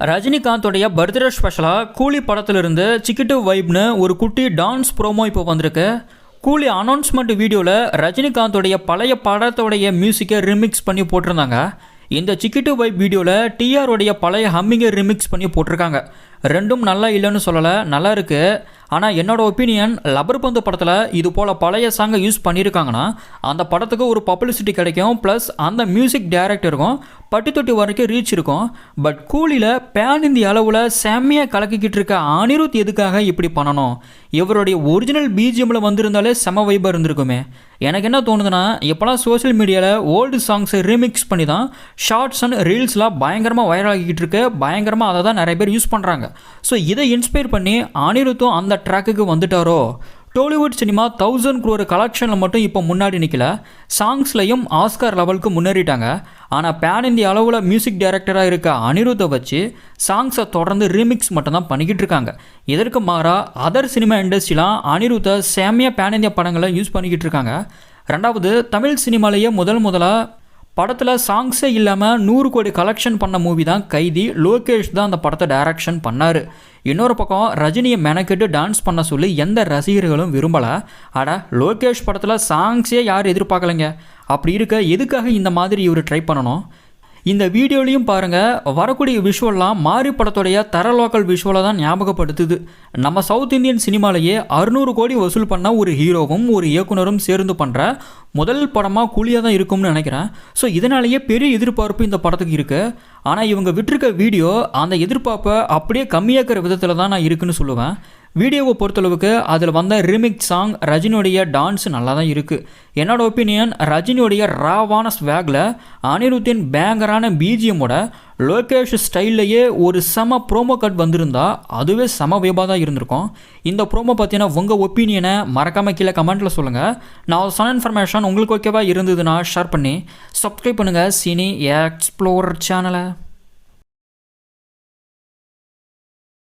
ரஜினிகாந்தோடைய birthday ஸ்பெஷலாக கூலி படத்திலிருந்து சிக்கிட்டு வைப்னு ஒரு குட்டி டான்ஸ் ப்ரோமோ இப்போ வந்திருக்கு. கூலி அனௌன்ஸ்மெண்ட் வீடியோவில் ரஜினிகாந்தோடைய பழைய படத்தோடைய மியூசிக்கை ரிமிக்ஸ் பண்ணி போட்டிருந்தாங்க. இந்த சிக்கிட்டு வைப் வீடியோவில் டிஆருடைய பழைய ஹம்மிங்கை ரிமிக்ஸ் பண்ணி போட்டிருக்காங்க. ரெண்டும் நல்லா இல்லைன்னு சொல்லலை நல்லா இருக்குது ஆனால் என்னோடய ஒப்பீனியன் லபர் பந்து படத்தில் இது போல் பழைய சாங்கை யூஸ் பண்ணியிருக்காங்கன்னா அந்த படத்துக்கு ஒரு பப்ளிசிட்டி கிடைக்கும் ப்ளஸ் அந்த மியூசிக் டைரக்டருக்கும் பட்டி தொட்டி வரைக்கும் ரீச் இருக்கும். பட் கூலியில் பேன் இந்திய அளவில் செம்மையாக கலக்கிக்கிட்டு இருக்க அனிருத் எதுக்காக இப்படி பண்ணணும்? இவருடைய ஒரிஜினல் பிஜிஎம்மில் வந்திருந்தாலே செம வைபாக இருந்திருக்குமே. எனக்கு என்ன தோணுதுன்னா இப்போலாம் சோஷியல் மீடியாவில் ஓல்டு சாங்ஸை ரீமிக்ஸ் பண்ணி தான் ஷார்ட்ஸ் அண்ட் ரீல்ஸ்லாம் பயங்கரமாக வைரல் ஆகிக்கிட்டு இருக்கு. பயங்கரமாக அதை தான் நிறைய பேர் யூஸ் பண்ணுறாங்க ஸோ இதை இன்ஸ்பயர் பண்ணி அனிருத்தும் அந்த ட்ராக்குக்கு வந்துட்டாரோ? டோலிவுட் சினிமா தௌசண்ட் குரோர் கலெக்ஷனில் மட்டும் இப்போ முன்னாடி நிற்கல சாங்ஸ்லையும் ஆஸ்கார் லெவலுக்கு முன்னேறிட்டாங்க. ஆனால் பேன் இந்திய அளவில் மியூசிக் டைரக்டராக இருக்க அனிருத்தை வச்சு சாங்ஸை தொடர்ந்து ரீமிக்ஸ் மட்டும்தான் பண்ணிக்கிட்டு இருக்காங்க. இதற்கு மாறாக அதர் சினிமா இண்டஸ்ட்ரிலாம் அனிருத்தை செம்மையாக பேன் இந்தியா படங்களை யூஸ் பண்ணிக்கிட்டு இருக்காங்க. ரெண்டாவது தமிழ் சினிமாலேயே முதல் முதலாக படத்தில் சாங்ஸே இல்லாமல் நூறு கோடி கலெக்ஷன் பண்ண மூவி தான் கைதி. லோகேஷ் தான் அந்த படத்தை டைரக்ஷன் பண்ணார். இன்னொரு பக்கம் ரஜினியை மெனக்கெட்டு டான்ஸ் பண்ண சொல்லி எந்த ரசிகர்களும் விரும்பலை. அட லோகேஷ் படத்தில் சாங்ஸே யாரும் எதிர்பார்க்கலைங்க. அப்படி இருக்க எதுக்காக இந்த மாதிரி இவர் ட்ரை பண்ணணும்? இந்த வீடியோலையும் பாருங்கள் வரக்கூடிய விஷுவல்லாம் மாரி படத்துடைய தர லோக்கல் விஷுவலை தான் ஞாபகப்படுத்துது. நம்ம சவுத் இந்தியன் சினிமாலேயே அறுநூறு கோடி வசூல் பண்ண ஒரு ஹீரோவும் ஒரு இயக்குனரும் சேர்ந்து பண்ணுற முதல் படமாக கூலியாக தான் இருக்கும்னு நினைக்கிறேன். ஸோ இதனாலேயே பெரிய எதிர்பார்ப்பு இந்த படத்துக்கு இருக்குது ஆனால் இவங்க விட்டிருக்க வீடியோ அந்த எதிர்பார்ப்பை அப்படியே கம்மியாக்கிற விதத்தில் தான் நான் இருக்குன்னு சொல்லுவேன். வீடியோவை பொறுத்தளவுக்கு அதில் வந்த ரிமிக் சாங் ரஜினியோடைய டான்ஸ் நல்லா தான் இருக்குது என்னோட ஒப்பீனியன் ரஜினியோடைய ராவான ஸ்வேக்ல அனிருத்தின் பேங்கரான பிஜிஎம்மோட லோகேஷ் ஸ்டைல்லையே ஒரு செம ப்ரோமோ கட் வந்திருந்தா அதுவே செம வேபாக தான் இருந்திருக்கும். இந்த ப்ரோமோ பார்த்தீங்கன்னா உங்கள் ஒப்பீனியனை மறக்காமல் கீழே கமெண்ட்டில் சொல்லுங்கள் நான் சொன்ன இன்ஃபர்மேஷன் உங்களுக்கு ஓகேவா இருந்ததுன்னா ஷேர் பண்ணி சப்ஸ்கிரைப் பண்ணுங்கள் சினி எக்ஸ்ப்ளோர் சேனலை